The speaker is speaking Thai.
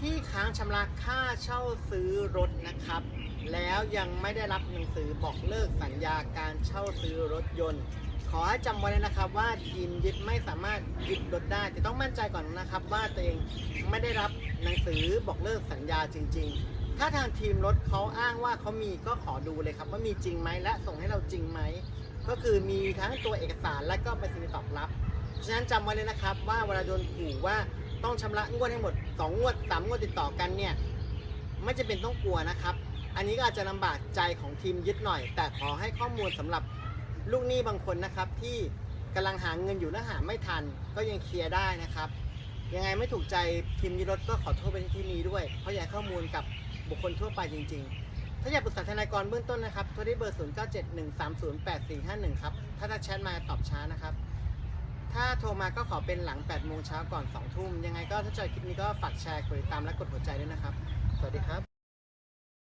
ที่ค้างชำระค่าเช่าซื้อรถนะครับ แล้วยังไม่ได้รับหนังสือบอกเลิกสัญญาการเช่าซื้อรถยนต์ ขอให้จำไว้เลยนะครับว่าทีมยึดไม่สามารถยึดรถได้ แต่ต้องมั่นใจก่อนนะครับ ว่าตัวเองไม่ได้รับหนังสือบอกเลิกสัญญาจริง ๆ ถ้าทางทีมรถเขาอ้างว่าเขามีก็ขอดูเลยครับ ว่ามีจริงไหมและส่งให้เราจริงไหมก็คือมีทั้งตัวเอกสารและก็ไปรษณีย์ตอบรับฉะนั้นจำไว้เลยนะครับว่าเวลาโดนขู่ว่า ต้องชำระงวดให้หมด2งวด3งวดติดต่อกันเนี่ยไม่จะเป็นต้องกลัวนะครับ อันนี้ก็อาจจะลำบากใจของทีมยึดหน่อย แต่ขอให้ข้อมูลสำหรับลูกหนี้บางคนนะครับที่กำลังหาเงินอยู่และหาไม่ทันก็ยังเคลียร์ได้นะครับยังไงไม่ถูกใจทีมยึดรถก็ขอโทษไปที่นี้ด้วย เพราะอยากข้อมูลกับบุคคลทั่วไปจริง ๆ ถ้าอยากปรึกษาทนายกรเบื้องต้นนะครับโทรได้เบอร์ 0 9 7 1 3 0 8 4 5 1 ครับ ถ้าทักแชทมาตอบช้านะครับ โทรมาก็ขอเป็นหลัง8โมงเช้าก่อน2ทุ่มยังไงก็ถ้าชอบคลิปนี้ก็ฝากแชร์กดติดตามและกดหัวใจด้วยนะครับ สวัสดีครับ